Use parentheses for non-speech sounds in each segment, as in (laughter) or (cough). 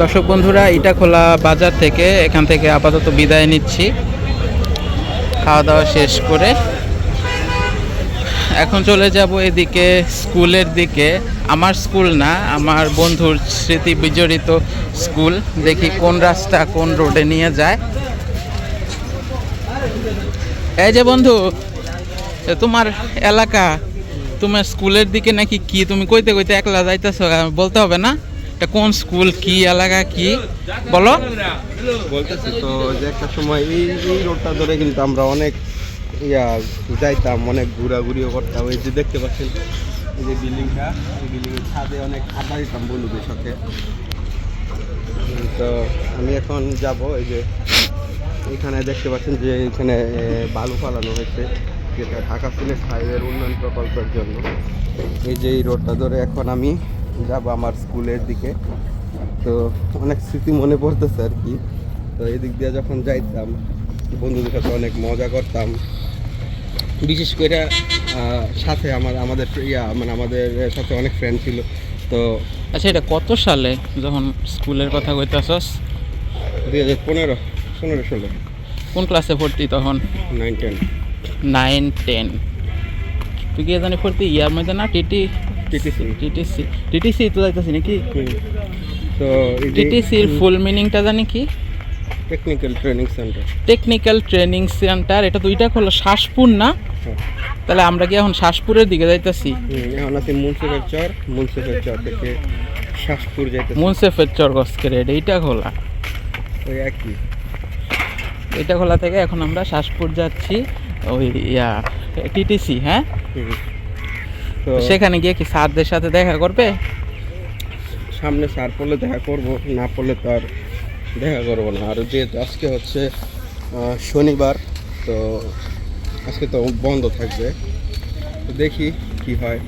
দর্শক বন্ধুরা ইটা খোলা বাজার থেকে এখান থেকে আপাতত বিদায় নিচ্ছি। খাওয়া দাওয়া শেষ করে এখন চলে যাব এদিকে স্কুলের দিকে। আমার স্কুল না, আমার বন্ধুর স্মৃতি বিজড়িত স্কুল। দেখি কোন রাস্তা, কোন রোডে নিয়ে যায়। এই যে বন্ধু তোমার এলাকা, তোমার স্কুলের দিকে নাকি কি? তুমি কইতে কইতে একলা যাইতেছ, বলতে হবে না? এটা কোন স্কুল, কি এলাকা, কি? বলো। বলতেছি তো যে একটা সময় এই এই রোডটা ধরে কিন্তু আমরা অনেক ইয়া যাইতাম, অনেক ঘোরাঘুরিও করতাম। এই যে দেখতে পাচ্ছেন, এই যে বিল্ডিংটা, এই বিল্ডিংয়ের ছাদে অনেক আড্ডা দিতাম বন্ধুদের সাথে। তো আমি এখন যাব, এই যে এখানে দেখতে পাচ্ছেন যে এখানে বালু ফালানো হয়েছে, যেটা ঢাকা সিলেট হাইওয়ের উন্নয়ন প্রকল্পের জন্য। এই যে এই রোডটা ধরে এখন আমি যাব আমার স্কুলের দিকে। তো অনেক স্মৃতি মনে পড়তেছে আর কি। তো এদিক দিয়ে যখন যাইতাম বন্ধুদের সাথে অনেক মজা করতাম। বিশেষ করে সাথে আমার আমাদের ইয়া মানে আমাদের সাথে অনেক ফ্রেন্ড ছিল। তো আচ্ছা এটা কত সালে যখন স্কুলের কথা কইতাছস? দুই হাজার পনেরো পনেরো ষোলো। কোন ক্লাসে ভর্তি তখন? নাইন টেন নাইন টেন তুই কি জানি ভর্তি? ইয়ার মধ্যে না টিটি? টিটিসি টিটিসি টিটিসি তো যাইতাছি নাকি? তো টিটিসির ফুল মিনিংটা জানি কি? Technical training centre technical training centre এটা দুইটা হলো শ্বাসপুর না? তাহলে আমরা কি এখন শ্বাসপুরের দিকে যাইতাছি? এখন আছি মুন্সিফের চর মুন্সিফের চর থেকে শাসপুর যাইতে মুন্সেফের চরগস্কের এইটা খোলা। ওই একই। এইটা খোলা থেকে এখন আমরা শ্বাসপুর যাচ্ছি ওই ইয়া টিটিসি হ্যাঁ? সেখানে গিয়ে কি স্যারদের সাথে দেখা করবে? সামনে স্যার পড়লে দেখা করব না পড়লে তো আর দেখা করব না। আর যেহেতু আজকে হচ্ছে শনিবার তো আজকে তো বন্ধ থাকবে। তো দেখি কি হয়।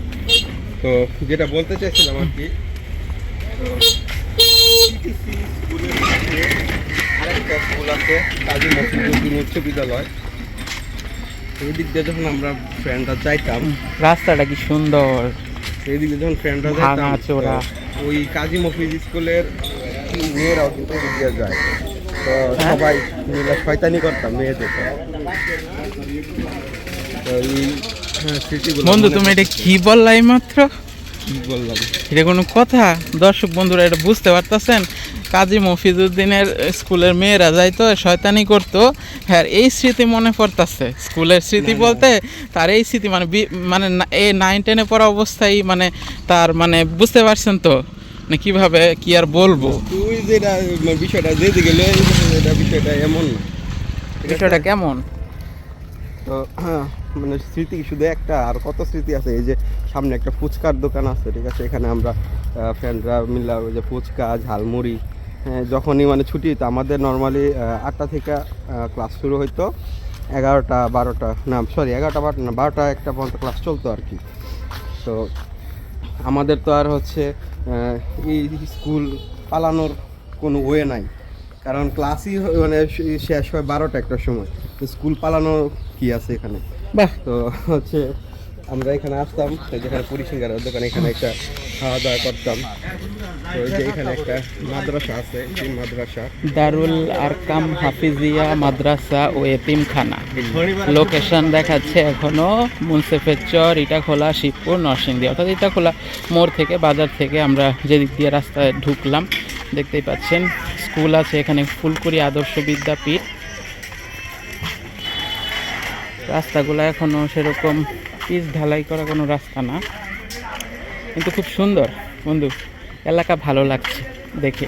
তো যেটা বলতে চাইছিলাম আর কি আরেকটা স্কুল আছে কাজী মফিজুদ্দিন উচ্চ বিদ্যালয়। এই দিক দিয়ে যখন আমরা ফ্রেন্ডরা যাইতাম রাস্তাটা কি সুন্দর। এই দিক দিয়ে যখন ফ্রেন্ডরা যাইতাম চোরা। ওই কাজী মফিজ স্কুলের মেয়েরাও কিন্তু এদিক দিয়ে যায়। তো হ্যাঁ? সবাই মিলে শয়তানি করতাম মেয়েদের। তো এই হ্যাঁ, বন্ধু তুমি এটা কি বললা এই মাত্র? কি বললাম? এটা কোনো কথা? দর্শক বন্ধুরা এটা বুঝতে পারতেছেন? কাজী মফিজুদ্দিনের স্কুলের মেয়েরা যাইতো শয়তানি করতো। হ্যাঁ এই স্মৃতি মনে পড়তেছে। স্কুলের স্মৃতি বলতে তার এই স্মৃতি মানে মানে এই নাইন টেনে পড়া অবস্থায় মানে তার মানে বুঝতে পারছেন তো মানে কীভাবে কি আর বলব? তুই যেটা মানে বিষয়টা গেছিস, এটা বিষয়টা এমন না। বিষয়টা কেমন? তো হ্যাঁ, মানে স্মৃতি শুধু একটা আর কত স্মৃতি আছে? এই যে সামনে একটা ফুচকার দোকান আছে ঠিক আছে? এখানে আমরা ফ্রেন্ডরা মিলে ওই যে ফুচকা ঝালমুড়ি যখনই মানে ছুটি হতো আমাদের নর্মালি আটটা থেকে ক্লাস শুরু হইতো। এগারোটা বারোটা না সরি এগারোটা বারোটা না বারোটা একটা পর্যন্ত ক্লাস চলতো আর কি। তো আমাদের তো আর হচ্ছে এই স্কুল পালানোর কোনো ওয়ে নাই। কারণ ক্লাসই মানে শেষ হয় বারোটা একটার সময়। স্কুল পালানো কি আছে এখানে? বাহ! তো হচ্ছে আমরা এখানে আসতাম যেখানে পরিসিঙ্গারের দোকানে, এখানে একটা খাওয়া দাওয়া করতাম। তো যে এখানে একটা মাদ্রাসা আছে মাদ্রাসা। দারুল আরকাম হাফিজিয়া মাদ্রাসা ও এতিমখানা। লোকেশন দেখাচ্ছে এখনও মুন্সেফের চর ইটাখোলা শিবপুর, নরসিংদী। অর্থাৎ ইটাখোলা মোড় থেকে, বাজার থেকে আমরা যেদিক দিয়ে রাস্তায় ঢুকলাম, দেখতেই পাচ্ছেন। স্কুল আছে এখানে ফুলকুড়ি আদর্শ বিদ্যাপীঠ। রাস্তাগুলো এখনও সেরকম পিচ ঢালাই করা কোনো রাস্তা না। কিন্তু খুব সুন্দর। বন্ধু এলাকা ভালো লাগছে দেখে।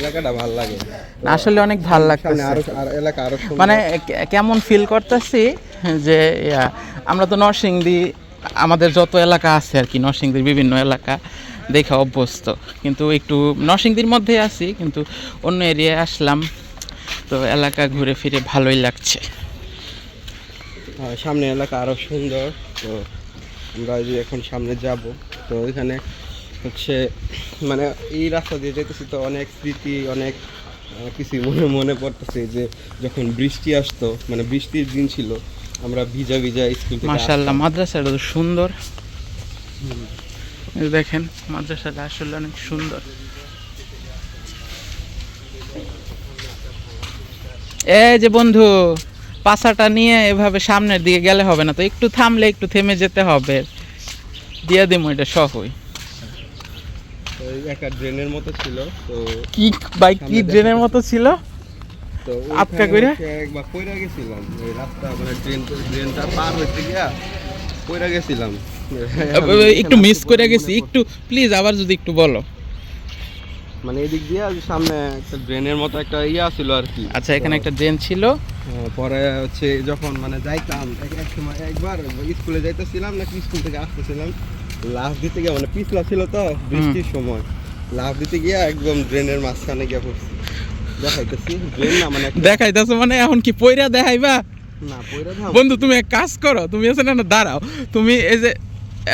এলাকাটা ভালো লাগে। আসলে অনেক ভালো লাগছে এলাকা আরও মানে কেমন ফিল করতেছি যে আমরা তো নরসিংদী আমাদের যত এলাকা আছে আর কি নরসিংদীর বিভিন্ন এলাকা দেখে অভ্যস্ত। কিন্তু একটু নরসিংদীর মধ্যে আছি কিন্তু অন্য এরিয়ায় আসলাম। তো এলাকা ঘুরে ফিরে ভালোই লাগছে। সামনে এলাকা আরও সুন্দর। তো আমরা যে এখন সামনে যাব। তো এখানে হচ্ছে মানে এই রাস্তা দিয়ে যেতেছি তো অনেক স্মৃতি অনেক কিছু মনে মনে পড়তেছে যে যখন বৃষ্টি আসতো মানে বৃষ্টির দিন ছিল আমরা ভিজা ভিজা স্কুল থেকে মাশাল্লাহ আসতাম। মাদ্রাসাটা তো সুন্দর। দেখেন মাদ্রাসাটা আসলে অনেক সুন্দর। এই যে বন্ধু পাছাটা নিয়ে এভাবে সামনের দিকে গেলে হবে না তো একটু থামলে একটু থেমে যেতে হবে। দিয়ে দিমু এটা সহই। একটা ড্রেনের মতো ছিল তো কি বাইক কি ড্রেনের মতো ছিল? তো আটকা কইরা? একবার কইরা গেছিলাম ওই রাস্তা মানে ট্রেন ট্রেনটা পার হইতে গিয়া কইরা গেছিলাম। একটু মিস করে গেছি একটু প্লিজ আবার যদি একটু বলো। মানে এদিক দিয়ে সামনে একটা ড্রেনের মতো একটা ইয়া ছিল আর কি। আচ্ছা এখানে একটা ড্রেন ছিল। হ্যাঁ, পরে হচ্ছে যখন মানে যাইতাম এক- সময় একবার স্কুলে যাইতেছিলাম নাকি স্কুল থেকে আসতেছিলাম। লাভ দিতে গিয়ে মানে পিছলা ছিল তো বৃষ্টির সময়। লাভ দিতে গিয়ে একদম ড্রেনের মাঝখানে গিয়ে পড়ছি। দেখাইতেছি ড্রেন না মানে দেখাইতেছো মানে এখন কি পয়রা দেখাইবা? না পয়রা বন্ধু তুমি এক কাজ করো তুমি এখানে এনে দাঁড়াও। তুমি এই যে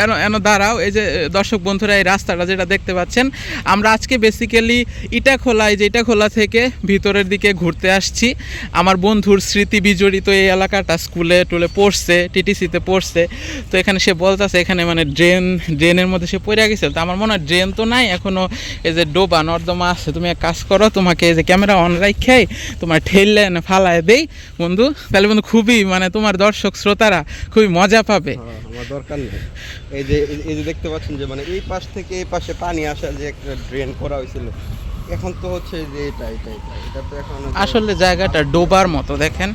এন এন দাঁড়াও এই যে দর্শক বন্ধুরা এই রাস্তাটা যেটা দেখতে পাচ্ছেন আমরা আজকে বেসিক্যালি ইটা খোলা এই যে ইটা খোলা থেকে ভিতরের দিকে ঘুরতে আসছি। আমার বন্ধুর স্মৃতি বিজড়িত এই এলাকাটা স্কুলে টুলে পড়ছে টিটিসিতে পড়ছে। তো এখানে সে বলতেছে এখানে মানে ড্রেন ড্রেনের মধ্যে সে পড়ে গেছে। তো আমার মনে হয় ড্রেন তো নাই এখনও এই যে ডোবা নর্দমা আছে তুমি এক কাজ করো তোমাকে এই যে ক্যামেরা অন রাখাই তোমার ঠেললে ফালায় দেই। বন্ধু তাহলে বন্ধু খুবই মানে তোমার দর্শক শ্রোতারা খুবই মজা পাবে। হ্যাঁ, আমার দরকার নেই। এই যে এই- যে দেখতে পাচ্ছেন যে মানে এই পাশ থেকে এই পাশে পানি আসা যে একটা ড্রেন করা হয়েছিল এখন তো হচ্ছে যে এটা এটা এটা এটা তো এখন আসলে জায়গাটা ডোবার মতো দেখেন।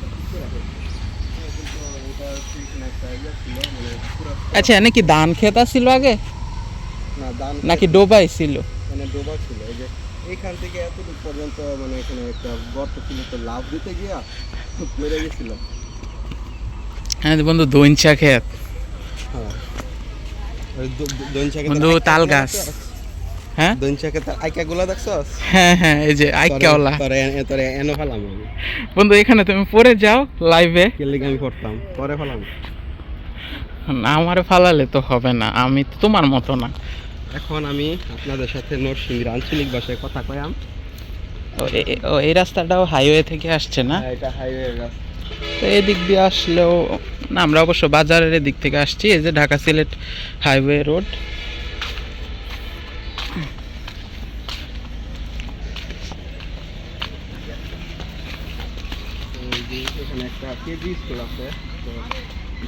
আচ্ছা এনে কি ধান খেতা ছিল আগে? না, দান নাকি ডোবাই ছিল? মানে ডোবা ছিল এই যে এইখান থেকে এতটুকু পর্যন্ত মানে এখানে একটা গর্ত ছিল তো লাভ দিতে গিয়া মেরে গেছিল। হ্যাঁ বন্ধু দইনচা খেত বন্ধু, তাল গাছ। হ্যাঁ? দইনচাকে তার আইকা গুলা দেখছস হ্যাঁ হ্যাঁ এই যে আইকাওলা তোরে- তোরে তোরে এনো ফেলাম আমি। বন্ধু এখানে তুমি পড়ে যাও লাইভে কে লেগে আমি পড়তাম। পরে ফেলাম। না আমারে ফালালে তো হবে না। আমি তো তোমার মতো না। এখন আমি আপনাদের সাথে নরসিংদীর আঞ্চলিক ভাষায় কথা কয়াম ও এই রাস্তাটাও হাইওয়ে থেকে আসছে না? হ্যাঁ, এটা হাইওয়ে রাস্তা। তো এদিক দিয়ে আসলেও আমরা অবশ্য বাজারের এদিক থেকে আসছি, এই যে ঢাকা সিলেট হাইওয়ে রোড। একটা স্কুল আছে, তো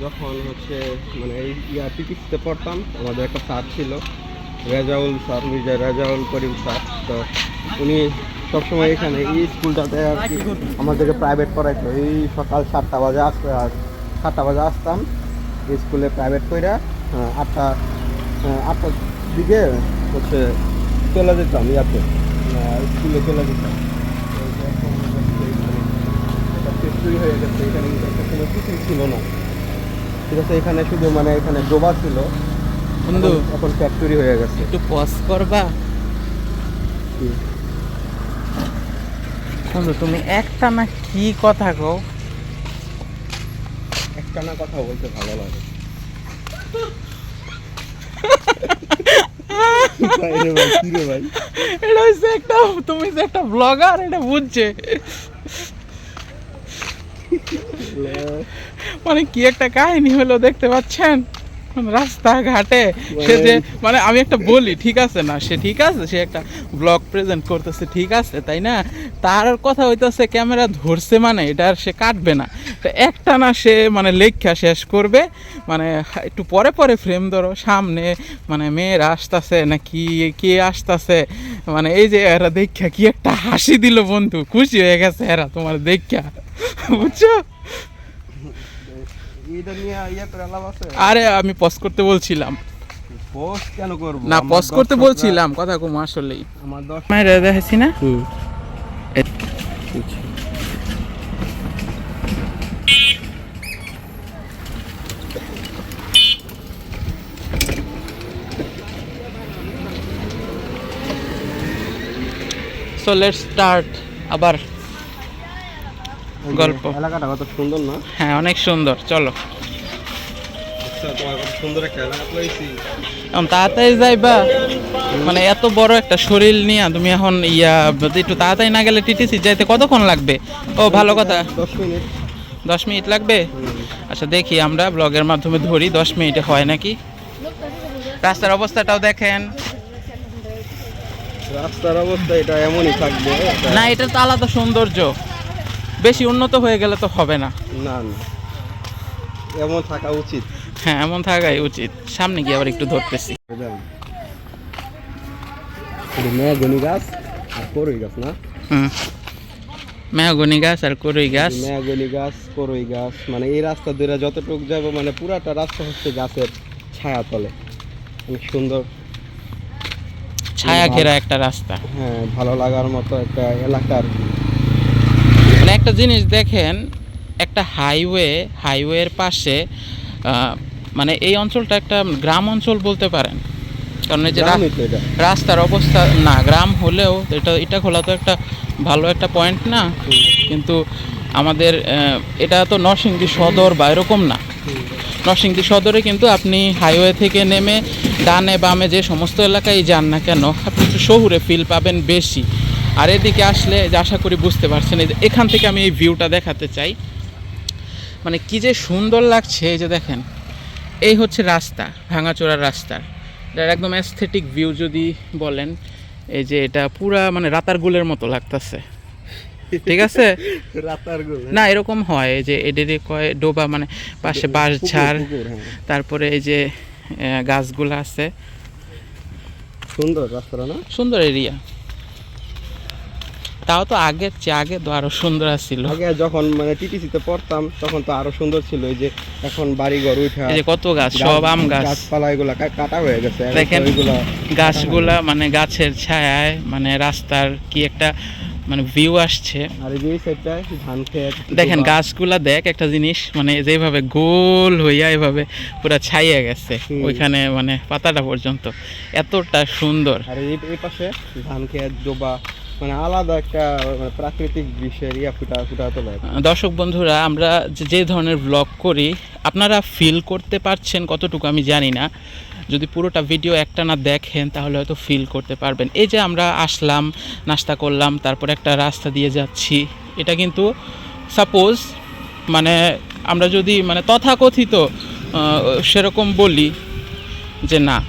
যখন হচ্ছে মানে এই ইয়া টিপিসিতে পড়তাম, আমাদের একটা স্যার ছিল, রেজাউল স্যার মির্জা রেজাউল করিম স্যার, তো উনি সবসময় এখানে এই স্কুলটাতে আর কি আমাদেরকে প্রাইভেট পড়াইতো। এই সকাল সাতটা বাজে আসতে সাতটা বাজে আসতাম স্কুলে প্রাইভেট কইরা আহ, আটটা আটটার দিকে হচ্ছে চলে যেতাম ইয়াতে। স্কুলে চলে যেতাম। ফ্যাক্টরি হয়ে গেছে এখানে একটা কিছুই ছিল না ঠিক আছে এখানে শুধু মানে এখানে ডোবা ছিল। বন্ধু এখন- ফ্যাক্টরি হয়ে গেছে। একটু পজ করবা? বন্ধু তুমি একটা না কি কথা কও? একটা না কথা বলতে ভালো লাগে? এটা হচ্ছে একটা তুমি যে একটা ব্লগার এটা বুঝছে। মানে কি একটা কাহিনী হলো দেখতে পাচ্ছেন? রাস্তাঘাটে। সে যে মানে আমি একটা বলি ঠিক আছে না? সে ঠিক আছে সে একটা ব্লগ প্রেজেন্ট করতেছে ঠিক আছে তাই না? তার কথা হইতেছে ক্যামেরা ধরছে মানে এটা আর সে কাটবে না। তো একটা না সে মানে লেখা শেষ করবে মানে একটু পরে পরে ফ্রেম ধরো সামনে মানে মেয়েরা আসতেছে না কি কে আসতেছে? মানে এই যে এরা দেখা কি একটা হাসি দিল বন্ধু খুশি হয়ে গেছে এরা তোমার দেখা বুঝছ? নিয়ে ইয়ে করে লাভ আছে? আরে আমি পজ করতে বলছিলাম। পোস্ট কেন করব? না পজ করতে বলছিলাম কথা কম আসলেই। আমার দশ মায়ের দেখাচ্ছি না? হুম। এ- সো লেটস স্টার্ট আবার। গল্প। এলাকাটা কত সুন্দর না? হ্যাঁ অনেক সুন্দর। চলো। আচ্ছা তাড়াতাড়ি যাইবা। মানে এত বড় একটা শরীর নিয়ে তুমি এখন ইয়া একটু তাড়াতাড়ি না গেলে টিটিসি যাইতে কতক্ষণ লাগবে? ও ভালো কথা। দশ মিনিট। দশ মিনিট লাগবে? আচ্ছা দেখি আমরা ব্লগের মাধ্যমে ধরি। দশ মিনিটে হয় নাকি? রাস্তার অবস্থাটাও দেখেন। রাস্তার অবস্থা এটা এমনই থাকবে। না এটা তো আলাদা সৌন্দর্য। বেশি উন্নত হয়ে গেলে তো হবে না। না না। এমন থাকা উচিত। হ্যাঁ এমন থাকাই উচিত। সামনে গিয়ে আবার একটু ধরতেছি। মেয়াগনি গাছ আর করই গাছ না? মেহগনি গাছ আর করই গাছ। মেয়াগনি গাছ করই গাছ মানে এই রাস্তা ধরে যতটুকু যাব মানে পুরাটা রাস্তা হচ্ছে গাছের ছায়া তলে। অনেক সুন্দর। ছায়া ঘেরা একটা রাস্তা। হ্যাঁ ভালো লাগার মতো একটা এলাকার একটা জিনিস দেখেন একটা হাইওয়ে হাইওয়ের পাশে মানে এই অঞ্চলটা একটা গ্রাম অঞ্চল বলতে পারেন। কারণ এই যে রাস্তার অবস্থা না গ্রাম হলেও এটা এটা খোলা তো একটা ভালো একটা পয়েন্ট না। কিন্তু আমাদের এটা তো নরসিংদী সদর বা এরকম না। নরসিংদী সদরে কিন্তু আপনি হাইওয়ে থেকে নেমে ডানে বামে যে সমস্ত এলাকায় যান না কেন আপনি একটু শহুরে ফিল পাবেন বেশি। আর এদিকে আসলে যে আশা করি বুঝতে পারছেন এই যে এখান থেকে আমি এই ভিউটা দেখাতে চাই। মানে কি যে সুন্দর লাগছে এই যে দেখেন এই হচ্ছে রাস্তা ভাঙাচোরার রাস্তা। এটার একদম অ্যাস্থেটিক ভিউ যদি বলেন এই যে এটা পুরা মানে রাতার রাতারগুলের মতো লাগতেছে। ঠিক আছে? (laughs) গোল না এরকম হয় এই যে এদের কয় ডোবা মানে পাশে বাঁশ ঝাড় হ্যাঁ। তারপরে এই যে গাছগুলো আছে। সুন্দর রাস্তা না? সুন্দর এরিয়া তাও তো আগের চেয়ে আগে তো আরও সুন্দর ছিল আগে যখন মানে টিটিসিতে পড়তাম তখন তো আরও সুন্দর ছিল এই যে এখন বাড়ি ঘর উঠা এই যে কত গাছ সব আম গাছ। গাছপালা এগুলা কাটা হয়ে গেছে দেখেন, গাছগুলা মানে গাছের ছায়ায় মানে রাস্তার কি একটা মানে ভিউ আসছে। আর এই যে সাইডটা ধান খেত দেখেন গাছগুলা দেখ একটা জিনিস মানে যেভাবে গোল হইয়া এভাবে পুরা ছাইয়া গেছে ওইখানে মানে পাতাটা পর্যন্ত। এতটা সুন্দর। আর এই পাশে ধান খেত ডোবা মানে আলাদা একটা মানে প্রাকৃতিক দৃশ্যের ফুটা ফুটা দর্শক বন্ধুরা, আমরা যে- যে ধরনের ব্লগ করি, আপনারা ফিল করতে পারছেন কতটুকু আমি জানি না। যদি পুরোটা ভিডিও একটা না দেখেন, তাহলে হয়তো ফিল করতে পারবেন। এই যে আমরা আসলাম, নাস্তা করলাম, তারপর একটা রাস্তা দিয়ে যাচ্ছি। এটা কিন্তু সাপোজ মানে আমরা যদি মানে তথাকথিত সেরকম বলি যে না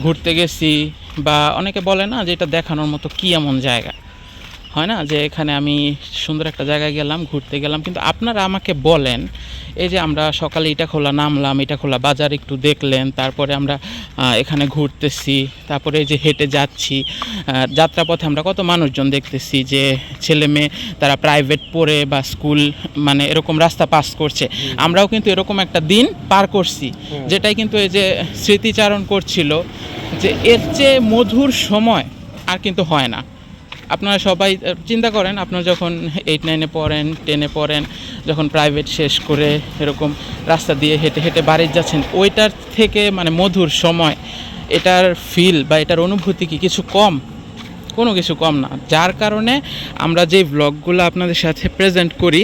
ঘুরতে গেছি বা অনেকে বলে না যে এটা দেখানোর মতো কী এমন জায়গা? হয় না? যে এখানে আমি সুন্দর একটা জায়গায় গেলাম ঘুরতে গেলাম কিন্তু আপনারা আমাকে বলেন এই যে আমরা সকালে এটা খোলা নামলাম এটা খোলা বাজার একটু দেখলেন তারপরে আমরা এখানে ঘুরতেছি তারপরে এই যে হেঁটে যাচ্ছি যাত্রাপথে আমরা কত মানুষজন দেখতেছি যে ছেলে মেয়ে তারা প্রাইভেট পড়ে বা স্কুল মানে এরকম রাস্তা পাস করছে। আমরাও কিন্তু এরকম একটা দিন পার করছি। যেটাই কিন্তু এই যে স্মৃতিচারণ করছিল যে এর চেয়ে মধুর সময় আর কিন্তু হয় না। আপনারা সবাই চিন্তা করেন আপনারা যখন এইট নাইনে পড়েন টেনে পড়েন যখন প্রাইভেট শেষ করে এরকম রাস্তা দিয়ে হেঁটে হেঁটে বাড়ি যাচ্ছেন ওইটার থেকে মানে মধুর সময় এটার ফিল বা এটার অনুভূতি কি কিছু কম? কোনো কিছু কম না। যার কারণে আমরা যে ব্লগগুলো আপনাদের সাথে প্রেজেন্ট করি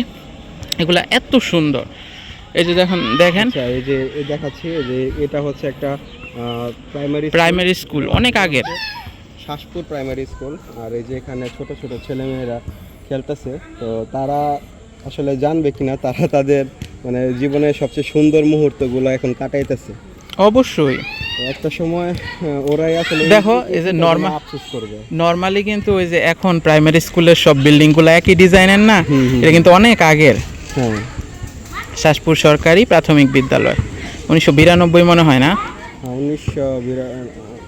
এগুলো এত সুন্দর। এই যে দেখুন দেখেন। আচ্ছা এই যে দেখাচ্ছি যে এটা হচ্ছে একটা প্রাইমারি প্রাইমারি স্কুল অনেক আগের। শাসপুর প্রাইমারি স্কুল আর এই যে এখানে ছোট ছোট ছেলেমেয়েরা খেলতেছে তো তারা আসলে জানবে কিনা তারা তাদের মানে জীবনের সবচেয়ে সুন্দর মুহূর্তগুলো এখন কাটাইতেছে। অবশ্যই। একটা সময় ওরাই আসলে দেখো, এই যে normal- আফসোস করবে। নর্মালি কিন্তু ওই যে এখন প্রাইমারি স্কুলের সব বিল্ডিংগুলো একই ডিজাইনের না। এটা কিন্তু অনেক আগের। হ্যাঁ। শাসপুর সরকারি প্রাথমিক বিদ্যালয়। উনিশশো বিরানব্বই মনে হয় না? হ্যাঁ, উনিশশো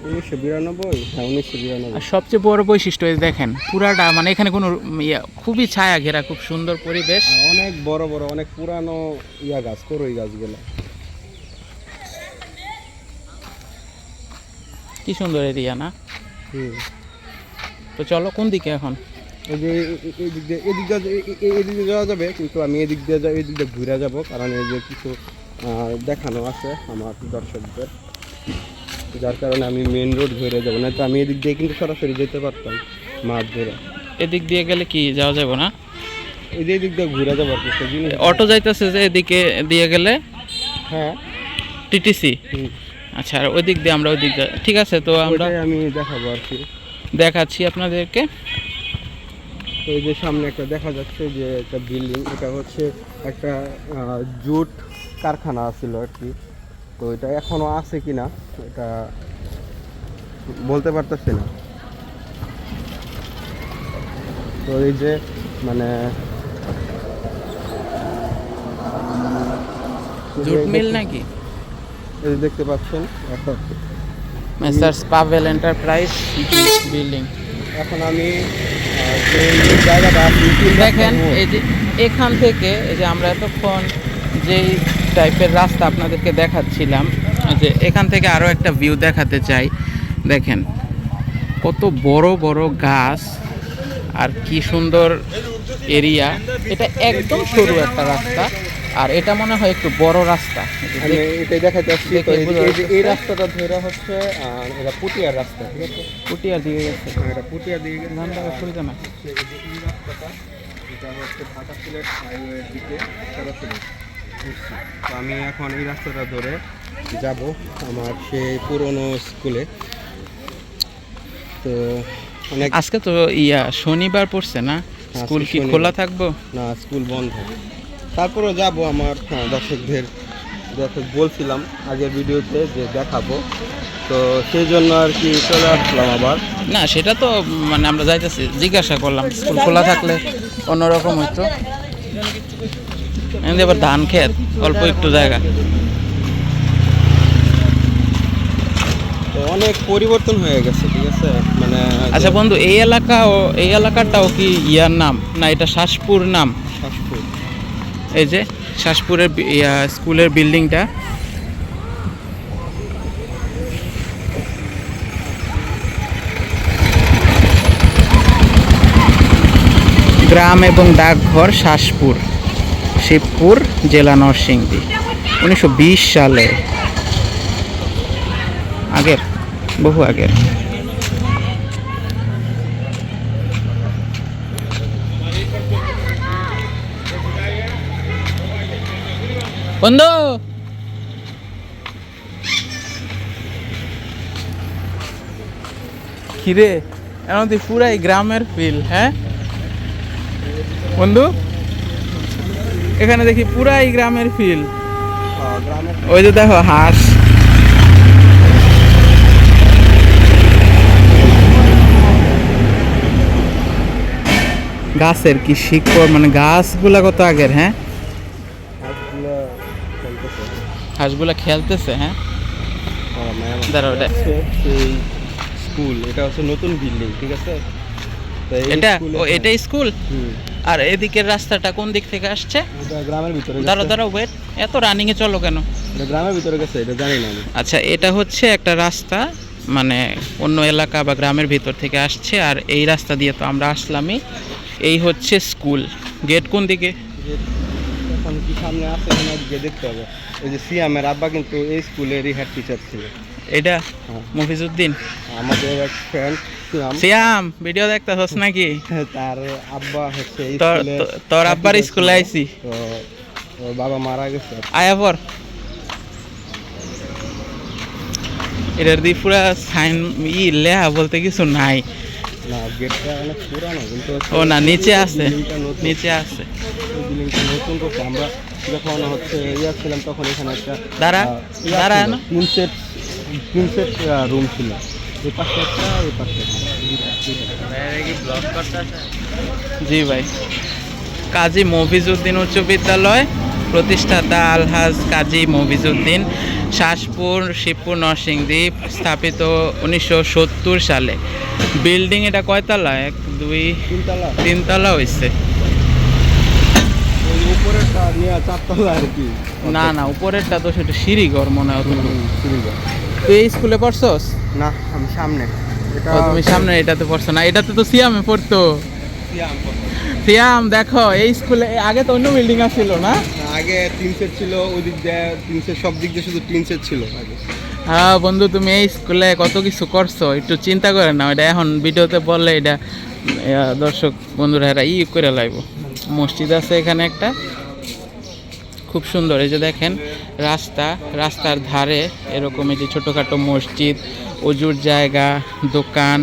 উনিশশো বিরানব্বই? হ্যাঁ উনিশশো বিরানব্বই। আর সবচেয়ে বড় বৈশিষ্ট্য এই দেখেন পুরাটা মানে এখানে কোনো ইয়া খুবই ছায়া ঘেরা খুব সুন্দর পরিবেশ। অনেক বড় বড় অনেক পুরানো ইয়া গাছ করই গাছগুলো। কি সুন্দর এরিয়া না? হুম। তো চলো কোন দিকে এখন? এই যে এ- এ- এই দিক দিয়ে এদিক দিয়ে এদিক দিয়ে যাওয়া যাবে কিন্তু আমি এদিক দিয়ে এদিক দিয়ে ঘুরে যাব কারণ এই যে কিছু দেখানো আছে আমার দর্শকদের। যার কারণে আমি মেন রোড ধরে যাব না তো আমি এদিক দিয়ে কিন্তু সরাসরি যেতে পারতাম মাছ ধরে। এদিক দিয়ে গেলে কি যাওয়া যাবে না? এদিক দিয়ে ঘুরে যাব অটো যাইতেছে যে এদিকে দিয়ে গেলে? হ্যাঁ। টিটিসি। আচ্ছা আর ওই দিক দিয়ে আমরা ওই দিক ঠিক আছে তো আমরা আমি দেখাবো আর কি। দেখাচ্ছি আপনাদেরকে। তো এই যে সামনে একটা দেখা যাচ্ছে যে একটা বিল্ডিং এটা হচ্ছে একটা জুট কারখানা ছিল আর কি। তো এটা এখনও আছে কিনা এটা বলতে পারতেছি না। তো এই যে মানে জুট মিল নাকি? এই দেখতে পাচ্ছেন এখন মেসার্স পাভেল এন্টারপ্রাইজ বিল্ডিং। এখন আমি দেখেন এই যে এখান থেকে এই যে আমরা এতক্ষণ যেই টাইপের রাস্তা আপনাদেরকে দেখাচ্ছিলাম। যে এখান থেকে আরও একটা ভিউ দেখাতে চাই। দেখেন কত বড় বড় গাছ আর কি সুন্দর এরিয়া এটা একদম সরু একটা রাস্তা আর এটা মনে হয় একটু বড় রাস্তা। এই যে আমি এটাই দেখাতে আসছি এই যাচ্ছে। রাস্তাটা ধরে হচ্ছে এটা পুটিয়ার রাস্তা ঠিক আছে? পুটিয়া দিয়ে গেছে। এটা পুটিয়া দিয়ে গেছে। ধান দেখা শুরু কেন এই যে এই রাস্তাটা এটা হচ্ছে ঢাকা সিলেট হাইওয়ের দিকে সরাসরি। উঠছি। তো আমি এখন এই রাস্তাটা ধরে যাব আমার সেই পুরনো স্কুলে। তো অনেক আজকে তো ইয়া শনিবার পড়ছে না? স্কুল কি খোলা থাকব? না স্কুল বন্ধ। তারপরেও যাব আমার হ্যাঁ, দর্শকদের দর্শক বলছিলাম আগের ভিডিওতে যে দেখাবো। তো সেই জন্য আর কি চলে আসলাম আবার। না সেটা তো মানে আমরা যাইতেছি জিজ্ঞাসা করলাম স্কুল খোলা থাকলে অন্যরকম হইতো। এমনি আবার ধান ক্ষেত অল্প একটু জায়গা। অনেক পরিবর্তন হয়ে গেছে ঠিক আছে? মানে আচ্ছা বন্ধু এই এলাকা ও এই এলাকাটাও কি ইয়ার নাম? না এটা শাসপুর নাম? শ্বাসপুর এই যে শাসপুরের স্কুলের বিল্ডিংটা। গ্রাম এবং ডাকঘর শাসপুর। শিবপুর, জেলা নরসিংদী, উনিশশো বিশ সালে। আগের, বহু আগের। বন্ধু! কিরে? তুই পুরাই গ্রামের ফিল হ্যাঁ? বন্ধু? এখানে দেখি পুরাই গ্রামের ফিল ওই যে দেখো হাঁস। গাছের কি শিকড় মানে গাছগুলা কত আগের হ্যাঁ? হাঁসগুলো হাঁসগুলা খেলতেছে হ্যাঁ? এটা হচ্ছে স্কুল এটা হচ্ছে নতুন বিল্ডিং ঠিক আছে? এটা ও এটাই স্কুল হুম, আর এদিকের রাস্তাটা কোন দিক থেকে আসছে? এটা গ্রামের ভিতরে গেছে। দাঁড়াও দাঁড়াও ওয়েট এত রানিং এ চলো কেন? এটা গ্রামের ভিতরে গেছে এটা জানি না আচ্ছা এটা হচ্ছে একটা রাস্তা মানে অন্য এলাকা বা গ্রামের ভিতর থেকে আসছে আর এই রাস্তা দিয়ে তো আমরা আসলামই। এই হচ্ছে স্কুল। গেট কোন দিকে? এখন কি সামনে আছে গিয়ে দেখতে হবে। এই যে সিয়ামের আব্বা কিন্তু এই স্কুলেরই হেড টিচার ছিল। এটা? হ্যাঁ। মফিজউদ্দিন আমাদের এক ফ্রেন্ড সিয়াম। ভিডিও দেখতেছস নাকি? তার আব্বা হচ্ছে তোর আব্বার স্কুলে। আইছি। বাবা মারা গেছে। আয়া পর। এটার দিয়ে পুরা সাইন ই লেহা বলতে কিছু নাই। ও না নিচে আছে। নিচে আছে। নতুন করছে। আমরা যখন হচ্ছে ইয়া ছিলাম তখন এখানে একটা দাঁড়া, দাঁড়া না। তিন সেট তিন সেট রুম ছিল। এই পাশে একটা এই পাশে একটা, দুইটা, দুইটা। জি ভাই। কাজী মফিজউদ্দিন উচ্চ বিদ্যালয় প্রতিষ্ঠাতা আলহাজ কাজী মফিজউদ্দিন শাসপুর শিবপুর নরসিংদী স্থাপিত উনিশশো সত্তর সালে। বিল্ডিং এটা কয়তলা? এক দুই তিনতলা। তিনতলা হয়েছে উপরেরটা চারতলা আর কি। না না উপরেরটা তো সেটা সিঁড়িঘর মনে হয়। সিঁড়িঘর। তুই এই স্কুলে পড়ছস? না আমি সামনে। এটা তুমি সামনে এটাতে পড়ছো না এটাতে তো সিয়ামে পড়তো। সিয়াম দেখো এই স্কুলে আগে তো অন্য বিল্ডিং আছিল না? আগে তিন সেট ছিল ওই দিক দিয়ে তিন সেট সব দিক দিয়ে শুধু তিন সেট ছিল আগে। হ্যাঁ বন্ধু তুমি এই স্কুলে কত কিছু করছ একটু চিন্তা করে না এটা এখন ভিডিওতে বললে এটা দর্শক বন্ধুরা এরা ই করে লাইব। মসজিদ আছে এখানে একটা খুব সুন্দর। এই যে দেখেন রাস্তা রাস্তার ধারে এরকম এই যে ছোটোখাটো মসজিদ অজুর জায়গা দোকান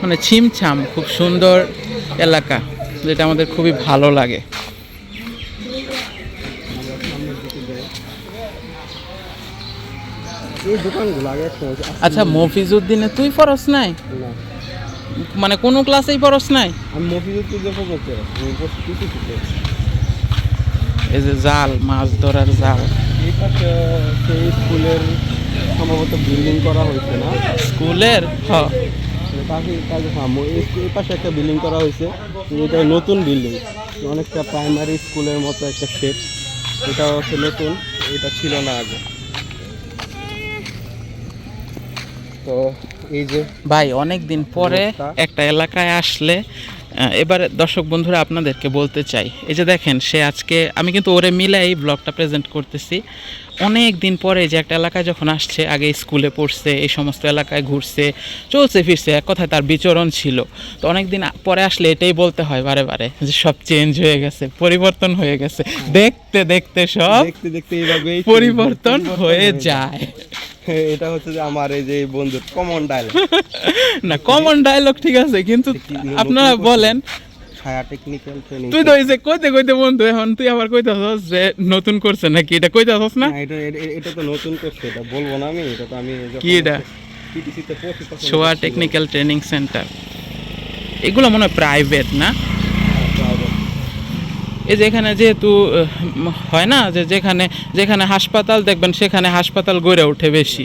মানে ছিমছাম খুব সুন্দর এলাকা যেটা আমাদের খুবই ভালো লাগে। আচ্ছা মফিজউদ্দিনে তুই ফরস নাই? মানে কোনো ক্লাসেই পড়স নাই? আমি প্রস্তুতি এই যে জাল মাছ ধরার জাল। সেই স্কুলের সম্ভবত বিল্ডিং করা হয়েছে না? স্কুলের? হ। কাকে কাজে থামো এই পাশে একটা বিল্ডিং করা হয়েছে। এটা নতুন বিল্ডিং অনেকটা প্রাইমারি স্কুলের মতো একটা শেপ এটা হচ্ছে নতুন এটা ছিল না আগে। তো এই যে ভাই অনেক দিন পরে একটা এলাকায় আসলে এবারে দর্শক বন্ধুরা আপনাদেরকে বলতে চাই এই যে দেখেন সে আজকে আমি কিন্তু ওরে মিলে এই ব্লগটা প্রেজেন্ট করতেছি। অনেক দিন পরে যে একটা এলাকায় যখন আসছে আগে স্কুলে পড়ছে এই সমস্ত এলাকায় ঘুরছে চলছে ফিরছে এক কথায় তার বিচরণ ছিল। তো অনেক দিন পরে আসলে এটাই বলতে হয় বারে বারে যে সব চেঞ্জ হয়ে গেছে পরিবর্তন হয়ে গেছে। দেখতে দেখতে সব দেখতে দেখতে পরিবর্তন হয়ে যায়। (laughs) এটা হচ্ছে যে আমার এই যে বন্ধুর কমন ডায়লগ (laughs) না কমন ডায়লগ ঠিক আছে কিন্তু আপনারা বলেন। ছায়া টেকনিক্যাল ট্রেনিং তুই তো এই যে কইতে কইতে বন্ধু এখন তুই আবার কইতে হস যে নতুন করছে নাকি এটা কইতে হস না এটা এটা- তো নতুন করছে এটা বলব না আমি এটা তো আমি কি এটা? পড়ছি ছিল। টেকনিক্যাল ট্রেনিং সেন্টার এগুলো মনে হয় প্রাইভেট না? এই যে এখানে যেহেতু হয় না যে যেখানে যেখানে হাসপাতাল দেখবেন সেখানে হাসপাতাল গড়ে ওঠে বেশি।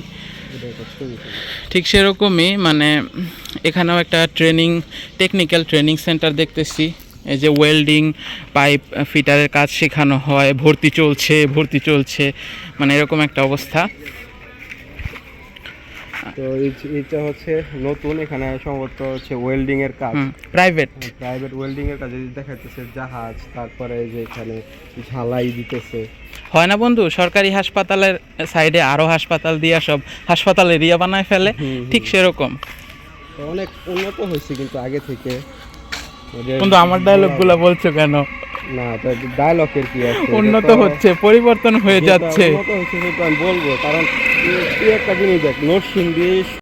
ঠিক সেরকমই মানে এখানেও একটা ট্রেনিং টেকনিক্যাল ট্রেনিং সেন্টার দেখতেছি এই যে ওয়েল্ডিং পাইপ ফিটারের কাজ শেখানো হয়, ভর্তি চলছে ভর্তি চলছে মানে এরকম একটা অবস্থা তো এইটা হচ্ছে নতুন এখানে সম্ভবত হচ্ছে ওয়েল্ডিং এর কাজ। প্রাইভেট প্রাইভেট ওয়েল্ডিং এর কাজে। দেখাইতেছে জাহাজ তারপরে যে এখানে ঝালাই দিতেছে। হয় না বন্ধু? সরকারি হাসপাতালের সাইডে আরও হাসপাতাল দিয়া সব হাসপাতাল এরিয়া বানায় ফেলে। ঠিক সেরকম। অনেক উন্নত হয়েছে কিন্তু আগে থেকে। কিন্তু আমার ডায়লগগুলো বলছো কেন? না ডায়লগের কি আছে? উন্নত হচ্ছে পরিবর্তন হয়ে যাচ্ছে। বলব কারণ একটা জিনিস দেখ নরসিংদী